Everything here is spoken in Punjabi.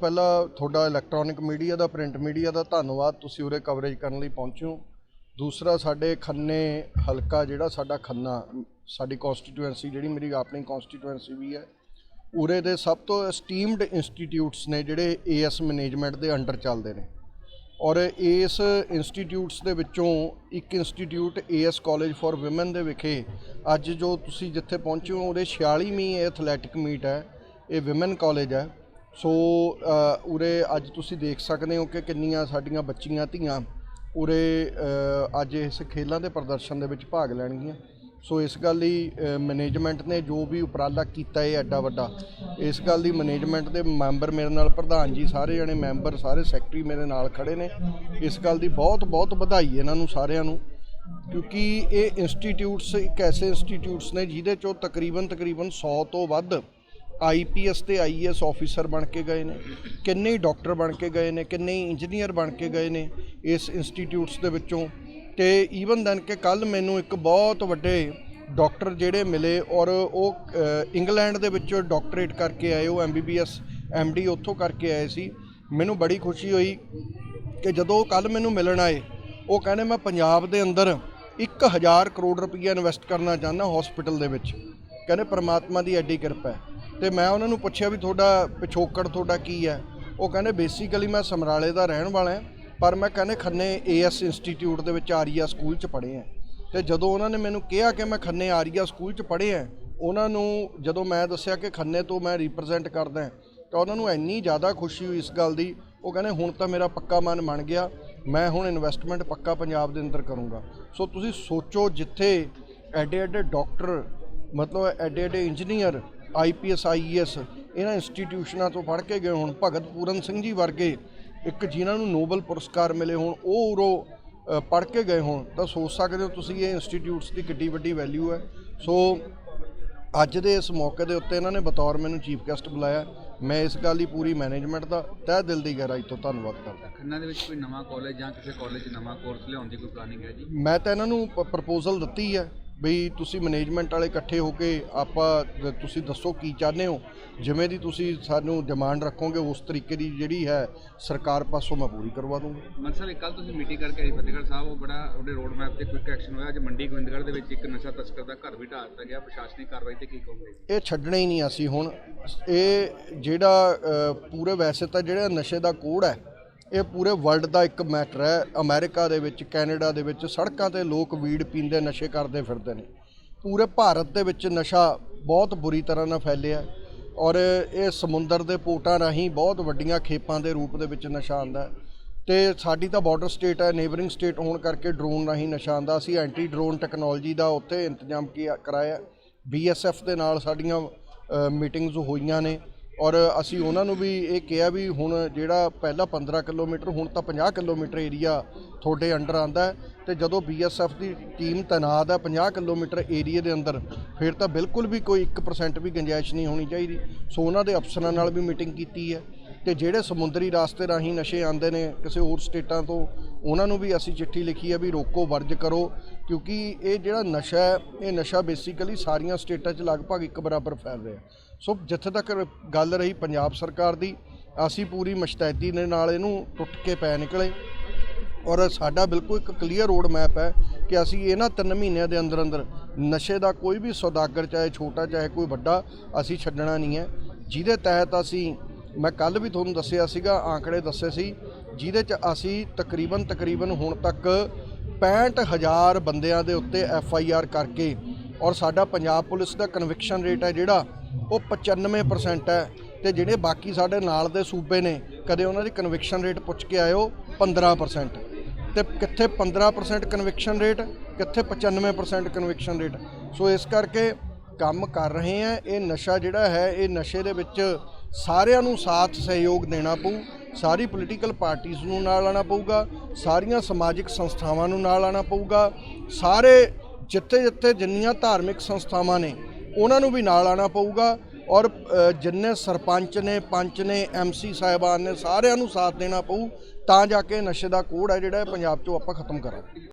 ਤੋਂ ਪਹਿਲਾਂ ਤੁਹਾਡਾ ਇਲੈਕਟ੍ਰੋਨਿਕ ਮੀਡੀਆ ਦਾ ਪ੍ਰਿੰਟ ਮੀਡੀਆ ਦਾ ਧੰਨਵਾਦ ਤੁਸੀਂ ਉਰੇ ਕਵਰੇਜ ਕਰਨ ਲਈ ਪਹੁੰਚੇ ਦੂਸਰਾ, ਸਾਡੇ ਖੰਨੇ ਹਲਕਾ ਜਿਹੜਾ ਸਾਡਾ ਖੰਨਾ, ਸਾਡੀ ਕਨਸਟੀਟੂਐਂਸੀ ਜਿਹੜੀ ਮੇਰੀ ਆਪਣੀ ਕਨਸਟੀਟੂਐਂਸੀ ਵੀ ਹੈ, ਉਰੇ ਦੇ ਸਭ ਤੋਂ ਐਸਟੀਮਡ ਇੰਸਟੀਟਿਊਟਸ ਨੇ ਜਿਹੜੇ ਏਐਸ ਮੈਨੇਜਮੈਂਟ ਦੇ ਅੰਡਰ ਚੱਲਦੇ ਨੇ। ਔਰ ਇਸ ਇੰਸਟੀਟਿਊਟਸ ਦੇ ਵਿੱਚੋਂ ਇੱਕ institute AS college for women ਦੇ ਵਿਖੇ ਅੱਜ ਜੋ ਤੁਸੀਂ ਜਿੱਥੇ ਪਹੁੰਚੇ ਹੋ, ਉਹਦੇ 46ਵੀਂ ਐਥਲੈਟਿਕ ਮੀਟ ਹੈ, ਇਹ ਔਮਨ ਕਾਲਜ ਹੈ। ਸੋ ਉਰੇ ਅੱਜ ਤੁਸੀਂ ਦੇਖ ਸਕਦੇ ਹੋ ਕਿ ਕਿੰਨੀਆਂ ਸਾਡੀਆਂ ਬੱਚੀਆਂ ਧੀਆਂ ਉਰੇ ਅੱਜ ਇਸ ਖੇਲਾਂ ਦੇ ਪ੍ਰਦਰਸ਼ਨ ਦੇ ਵਿੱਚ ਭਾਗ ਲੈਣਗੀਆਂ। ਸੋ, ਇਸ ਗੱਲ ਲਈ ਮੈਨੇਜਮੈਂਟ ਨੇ ਜੋ ਵੀ ਉਪਰਾਲਾ ਕੀਤਾ ਹੈ ਐਡਾ ਵੱਡਾ, ਇਸ ਗੱਲ ਦੀ ਮੈਨੇਜਮੈਂਟ ਦੇ ਮੈਂਬਰ ਮੇਰੇ ਨਾਲ, ਪ੍ਰਧਾਨ ਜੀ ਸਾਰੇ ਜਣੇ ਮੈਂਬਰ, ਸਾਰੇ ਸੈਕਟਰੀ ਮੇਰੇ ਨਾਲ ਖੜੇ ਨੇ। ਇਸ ਗੱਲ ਦੀ ਬਹੁਤ ਬਹੁਤ ਵਧਾਈ ਇਹਨਾਂ ਨੂੰ ਸਾਰਿਆਂ ਨੂੰ, ਕਿਉਂਕਿ ਇਹ ਇੰਸਟੀਟਿਊਟਸ ਇੱਕ ਐਸੇ ਇੰਸਟੀਟਿਊਟਸ ਨੇ ਜਿਹਦੇ ਚੋਂ ਤਕਰੀਬਨ ਤਕਰੀਬਨ 100 ਤੋਂ ਵੱਧ ਆਈਪੀਐਸ ਤੇ ਆਈਏਐਸ ਆਫੀਸਰ ਬਣ ਕੇ ਗਏ ਨੇ, ਕਿੰਨੇ ਹੀ ਡਾਕਟਰ ਬਣ ਕੇ ਗਏ ਨੇ, ਕਿੰਨੇ ਹੀ ਇੰਜੀਨੀਅਰ ਬਣ ਕੇ ਗਏ ਨੇ ਇਸ ਇੰਸਟੀਟਿਊਟਸ ਦੇ ਵਿੱਚੋਂ। ਤੇ ਈਵਨ ਦੈਨ ਕਿ ਕੱਲ ਮੈਨੂੰ ਇੱਕ ਬਹੁਤ ਵੱਡੇ ਡਾਕਟਰ ਜਿਹੜੇ ਮਿਲੇ ਔਰ ਉਹ ਇੰਗਲੈਂਡ ਦੇ ਵਿੱਚ ਡਾਕਟਰੇਟ ਕਰਕੇ ਆਏ, ਉਹ ਐਮਬੀਬੀਐਸ ਐਮਡੀ ਉੱਥੋਂ ਕਰਕੇ ਆਏ ਸੀ। ਮੈਨੂੰ ਬੜੀ ਖੁਸ਼ੀ ਹੋਈ ਕਿ ਜਦੋਂ ਉਹ ਕੱਲ ਮੈਨੂੰ ਮਿਲਣ ਆਏ, ਉਹ ਕਹਿੰਦੇ ਮੈਂ ਪੰਜਾਬ ਦੇ ਅੰਦਰ 1000 ਕਰੋੜ ਰੁਪਈਆ ਇਨਵੈਸਟ ਕਰਨਾ ਚਾਹੁੰਦਾ ਹਸਪੀਟਲ ਦੇ ਵਿੱਚ। ਕਹਿੰਦੇ ਪ੍ਰਮਾਤਮਾ ਦੀ ਐਡੀ ਕਿਰਪਾ ਹੈ। ਤੇ ਮੈਂ ਉਹਨਾਂ ਨੂੰ ਪੁੱਛਿਆ ਵੀ ਤੁਹਾਡਾ ਪਿਛੋਕੜ ਤੁਹਾਡਾ ਕੀ ਹੈ? ਉਹ ਕਹਿੰਦੇ ਬੇਸਿਕਲੀ ਮੈਂ ਸਮਰਾਲੇ ਦਾ ਰਹਿਣ ਵਾਲਾ ਹਾਂ, ਪਰ ਮੈਂ ਕਹਿੰਦੇ ਖੰਨੇ ਏਐਸ ਇੰਸਟੀਚਿਊਟ ਦੇ ਵਿੱਚ ਆਰੀਆ ਸਕੂਲ 'ਚ ਪੜ੍ਹੇ ਹਾਂ। ਤੇ ਜਦੋਂ ਉਹਨਾਂ ਨੇ ਮੈਨੂੰ ਕਿਹਾ ਕਿ ਮੈਂ ਖੰਨੇ ਆਰੀਆ ਸਕੂਲ 'ਚ ਪੜ੍ਹੇ ਹਾਂ, ਉਹਨਾਂ ਨੂੰ ਜਦੋਂ ਮੈਂ ਦੱਸਿਆ ਕਿ ਖੰਨੇ ਤੋਂ ਮੈਂ ਰਿਪਰੈਜ਼ੈਂਟ ਕਰਦਾ ਤਾਂ ਉਹਨਾਂ ਨੂੰ ਇੰਨੀ ਜ਼ਿਆਦਾ ਖੁਸ਼ੀ ਹੋਈ ਇਸ ਗੱਲ ਦੀ। ਉਹ ਕਹਿੰਦੇ, ਹੁਣ ਤਾਂ ਮੇਰਾ ਪੱਕਾ ਮਨ ਬਣ ਗਿਆ, ਮੈਂ ਹੁਣ ਇਨਵੈਸਟਮੈਂਟ ਪੱਕਾ ਪੰਜਾਬ ਦੇ ਅੰਦਰ ਕਰੂੰਗਾ। ਸੋ ਤੁਸੀਂ ਸੋਚੋ ਜਿੱਥੇ ਐਡੇ ਐਡੇ ਡਾਕਟਰ ਮਤਲਬ ਐਡੇ ਐਡੇ ਇੰਜੀਨੀਅਰ ਆਈਪੀਐਸ ਆਈਐਸ ਇਹਨਾਂ ਇੰਸਟੀਟਿਊਸ਼ਨਾਂ ਤੋਂ ਪੜ੍ਹ ਕੇ ਗਏ ਹੁਣ ਭਗਤ ਪੂਰਨ ਸਿੰਘ ਜੀ ਵਰਗੇ ਇੱਕ ਜਿਨ੍ਹਾਂ ਨੂੰ ਨੋਬਲ ਪੁਰਸਕਾਰ ਮਿਲੇ ਹੋਣ ਉਹ ਉਰੋਂ ਪੜ੍ਹ ਕੇ ਗਏ ਹੋਣ। ਤਾਂ ਸੋਚ ਸਕਦੇ ਹੋ ਤੁਸੀਂ ਇਹ ਇੰਸਟੀਟਿਊਟਸ ਦੀ ਕਿੱਡੀ ਵੱਡੀ ਵੈਲਿਊ ਹੈ। ਸੋ ਅੱਜ ਦੇ ਇਸ ਮੌਕੇ ਦੇ ਉੱਤੇ ਇਹਨਾਂ ਨੇ ਬਤੌਰ ਮੈਨੂੰ ਚੀਫ ਗੈਸਟ ਬੁਲਾਇਆ। ਮੈਂ ਇਸ ਗੱਲ ਦੀ ਪੂਰੀ ਮੈਨੇਜਮੈਂਟ ਦਾ ਤਹਿ ਦਿਲ ਦੀ ਗਹਿਰਾਈ ਤੋਂ ਧੰਨਵਾਦ ਕਰਦਾ। ਖੰਨਾ ਦੇ ਵਿੱਚ ਕੋਈ ਨਵਾਂ ਕਾਲਜ ਜਾਂ ਕਿਸੇ ਕਾਲਜ ਨਵਾਂ ਕੋਰਸ ਲਿਆਉਣ ਦੀ ਕੋਈ ਪਲਾਨਿੰਗ ਹੈ ਜੀ? ਮੈਂ ਤਾਂ ਇਹਨਾਂ ਨੂੰ ਪ੍ਰਪੋਜ਼ਲ ਦਿੱਤੀ ਹੈ। ਵੀ ਤੁਸੀਂ ਮੈਨੇਜਮੈਂਟ ਵਾਲੇ ਇਕੱਠੇ ਹੋ ਕੇ ਆਪਾਂ ਤੁਸੀਂ ਦੱਸੋ ਕੀ ਚਾਹੁੰਦੇ ਹੋ? ਜਿਵੇਂ ਦੀ ਤੁਸੀਂ ਸਾਨੂੰ ਡਿਮਾਂਡ ਰੱਖੋਗੇ ਉਸ ਤਰੀਕੇ ਦੀ ਜਿਹੜੀ ਹੈ ਸਰਕਾਰ ਪਾਸੋਂ ਮੈਂ ਪੂਰੀ ਕਰਵਾ ਦੂੰਗਾ। ਮਨਸਲ ਕੱਲ ਤੁਸੀਂ ਮੀਟਿੰਗ ਕਰਕੇ ਆਏ ਫਤਿਹਗੜ੍ਹ ਸਾਹਿਬ ਉਹ ਬੜਾ ਉਹਦੇ ਰੋਡ ਮੈਪ ਤੇ ਕੁਇਕ ਐਕਸ਼ਨ ਹੋਇਆ। ਅੱਜ ਮੰਡੀ ਗੋਬਿੰਦਗੜ੍ਹ ਦੇ ਵਿੱਚ ਇੱਕ ਨਸ਼ਾ ਤਸਕਰ ਦਾ ਘਰ ਵੀ ਢਾਹ ਦਿੱਤਾ ਗਿਆ। ਪ੍ਰਸ਼ਾਸਨਿਕ ਕਾਰਵਾਈ ਤੇ ਕੀ ਕਹੋਗੇ? ਇਹ ਛੱਡਣਾ ਹੀ ਨਹੀਂ ਅਸੀਂ ਹੁਣ। ਇਹ ਜਿਹੜਾ ਪੂਰੇ ਵੈਸੇ ਤਾਂ ਜਿਹੜਾ ਨਸ਼ੇ ਦਾ ਕੋਡ ਹੈ ਇਹ ਪੂਰੇ ਵਰਲਡ ਦਾ ਇੱਕ ਮੈਟਰ ਹੈ। ਅਮਰੀਕਾ ਦੇ ਵਿੱਚ, ਕੈਨੇਡਾ ਦੇ ਵਿੱਚ, ਸੜਕਾਂ ਤੇ ਲੋਕ ਵੀੜ ਪੀਂਦੇ, ਨਸ਼ੇ ਕਰਦੇ ਫਿਰਦੇ ਨੇ। ਪੂਰੇ ਭਾਰਤ ਦੇ ਵਿੱਚ ਨਸ਼ਾ ਬਹੁਤ ਬੁਰੀ ਤਰ੍ਹਾਂ ਨਾਲ ਫੈਲਿਆ ਔਰ ਇਹ ਸਮੁੰਦਰ ਦੇ ਪੋਟਾਂ ਰਾਹੀਂ ਬਹੁਤ ਵੱਡੀਆਂ ਖੇਪਾਂ ਦੇ ਰੂਪ ਦੇ ਵਿੱਚ ਨਸ਼ਾ ਆਂਦਾ ਹੈ। ਤੇ ਸਾਡੀ ਤਾਂ ਬਾਰਡਰ ਸਟੇਟ ਹੈ ਨੇਬਰਿੰਗ ਸਟੇਟ ਹੋਣ ਕਰਕੇ ਡਰੋਨ ਰਾਹੀਂ ਨਸ਼ਾ ਆਂਦਾ ਅਸੀਂ ਐਂਟੀ ਡਰੋਨ ਟੈਕਨੋਲੋਜੀ ਦਾ ਉੱਥੇ ਇੰਤਜ਼ਾਮ ਕੀ ਕਰਾਇਆ ਬੀਐਸਐਫ ਦੇ ਨਾਲ ਸਾਡੀਆਂ ਮੀਟਿੰਗਸ ਹੋਈਆਂ ਨੇ। ਔਰ ਅਸੀਂ ਉਹਨਾਂ ਨੂੰ ਵੀ ਇਹ ਕਿਹਾ ਵੀ ਹੁਣ ਜਿਹੜਾ ਪਹਿਲਾਂ 15 ਕਿਲੋਮੀਟਰ, ਹੁਣ ਤਾਂ 50 ਕਿਲੋਮੀਟਰ ਏਰੀਆ ਤੁਹਾਡੇ ਅੰਡਰ ਆਂਦਾ ਹੈ ਤੇ ਜਦੋਂ ਬੀਐਸਐਫ ਦੀ ਟੀਮ ਤੈਨਾਤ ਹੈ 50 ਕਿਲੋਮੀਟਰ ਏਰੀਆ ਦੇ ਅੰਦਰ, ਫਿਰ ਤਾਂ ਬਿਲਕੁਲ ਵੀ ਕੋਈ 1% ਵੀ ਗੁੰਜਾਇਸ਼ ਨਹੀਂ ਹੋਣੀ ਚਾਹੀਦੀ। ਸੋ ਉਹਨਾਂ ਦੇ ਅਫਸਰਾਂ ਨਾਲ ਵੀ ਮੀਟਿੰਗ ਕੀਤੀ ਹੈ ਤੇ ਜਿਹੜੇ ਸਮੁੰਦਰੀ ਰਾਸਤੇ ਰਾਹੀਂ ਨਸ਼ੇ ਆਉਂਦੇ ਨੇ ਕਿਸੇ ਹੋਰ ਸਟੇਟਾਂ ਤੋਂ ਉਹਨਾਂ ਨੂੰ ਵੀ ਅਸੀਂ ਚਿੱਠੀ ਲਿਖੀ ਹੈ ਵੀ ਰੋਕੋ, ਵਰਜ ਕਰੋ, ਕਿਉਂਕਿ ਇਹ ਜਿਹੜਾ ਨਸ਼ਾ ਹੈ, ਇਹ ਨਸ਼ਾ ਬੇਸਿਕਲੀ ਸਾਰੀਆਂ ਸਟੇਟਾਂ 'ਚ ਲਗਭਗ ਇੱਕ ਬਰਾਬਰ ਫੈਲ ਰਿਹਾ ਸੋ ਜਿੱਥੇ ਤੱਕ ਗੱਲ ਰਹੀ ਪੰਜਾਬ ਸਰਕਾਰ ਦੀ, ਅਸੀਂ ਪੂਰੀ ਮਸ਼ਤੈਦੀ ਦੇ ਨਾਲ ਇਹਨੂੰ ਟੁੱਟ ਕੇ ਪੈ ਨਿਕਲੇ। ਔਰ ਸਾਡਾ ਬਿਲਕੁਲ ਇੱਕ ਕਲੀਅਰ ਰੋਡ ਮੈਪ ਹੈ ਕਿ ਅਸੀਂ ਇਹਨਾਂ ਤਿੰਨ ਮਹੀਨਿਆਂ ਦੇ ਅੰਦਰ ਅੰਦਰ ਨਸ਼ੇ ਦਾ ਕੋਈ ਵੀ ਸੌਦਾਗਰ, ਚਾਹੇ ਛੋਟਾ, ਚਾਹੇ ਕੋਈ ਵੱਡਾ, ਅਸੀਂ ਛੱਡਣਾ ਨਹੀਂ ਹੈ। ਜਿਹਦੇ ਤਹਿਤ ਅਸੀਂ ਮੈਂ ਕੱਲ ਵੀ ਤੁਹਾਨੂੰ ਦੱਸਿਆ ਸੀਗਾ ਆંકੜੇ ਦੱਸੇ ਸੀ, ਜਿਹਦੇ ਚ ਅਸੀਂ ਤਕਰੀਬਨ ਤਕਰੀਬਨ ਹੁਣ ਤੱਕ 65000 ਬੰਦਿਆਂ ਦੇ ਉੱਤੇ ਐਫ ਆਈ ਆਰ ਕਰਕੇ ਔਰ ਸਾਡਾ ਪੰਜਾਬ ਪੁਲਿਸ ਦਾ ਕਨਵਿਕਸ਼ਨ ਰੇਟ ਹੈ ਜਿਹੜਾ, ਉਹ 95% ਹੈ ਤੇ ਜਿਹੜੇ ਬਾਕੀ ਸਾਡੇ ਨਾਲ ਦੇ ਸੂਬੇ ਨੇ, ਕਦੇ ਉਹਨਾਂ ਦੀ ਕਨਵਿਕਸ਼ਨ ਰੇਟ ਪੁੱਛ ਕੇ ਆਇਓ 15% ਤੇ ਕਿੱਥੇ 15% ਕਨਵਿਕਸ਼ਨ ਰੇਟ ਕਿੱਥੇ 95% ਕਨਵਿਕਸ਼ਨ ਰੇਟ ਸੋ ਇਸ ਕਰਕੇ ਕੰਮ ਕਰ ਰਹੇ ਆ ਇਹ ਨਸ਼ਾ ਜਿਹੜਾ ਹੈ, ਇਹ ਨਸ਼ੇ ਦੇ ਵਿੱਚ ਸਾਰਿਆਂ ਨੂੰ ਸਾਥ ਸਹਿਯੋਗ ਦੇਣਾ ਪਊ, ਸਾਰੀ ਪੋਲੀਟੀਕਲ ਪਾਰਟੀਆਂ ਨੂੰ ਨਾਲ ਆਣਾ ਪਊਗਾ, ਸਾਰੀਆਂ ਸਮਾਜਿਕ ਸੰਸਥਾਵਾਂ ਨੂੰ ਨਾਲ ਆਣਾ ਪਊਗਾ, ਸਾਰੇ ਜਿੱਥੇ ਜਿੱਥੇ ਜਿੰਨੀਆਂ ਧਾਰਮਿਕ ਸੰਸਥਾਵਾਂ ਨੇ, ਉਹਨਾਂ ਨੂੰ ਵੀ ਨਾਲ ਆਣਾ ਪਊਗਾ ਔਰ ਜਿੰਨੇ ਸਰਪੰਚ ਨੇ, ਪੰਚ ਨੇ ਐਮਸੀ ਸਾਹਿਬਾਨ ਨੇ, ਸਾਰਿਆਂ ਨੂੰ ਸਾਥ ਦੇਣਾ ਪਊ, ਤਾਂ ਜਾ ਕੇ ਨਸ਼ੇ ਦਾ ਕੋੜ ਹੈ ਜਿਹੜਾ ਪੰਜਾਬ 'ਚੋਂ ਆਪਾਂ ਖਤਮ ਕਰਾਂਗੇ।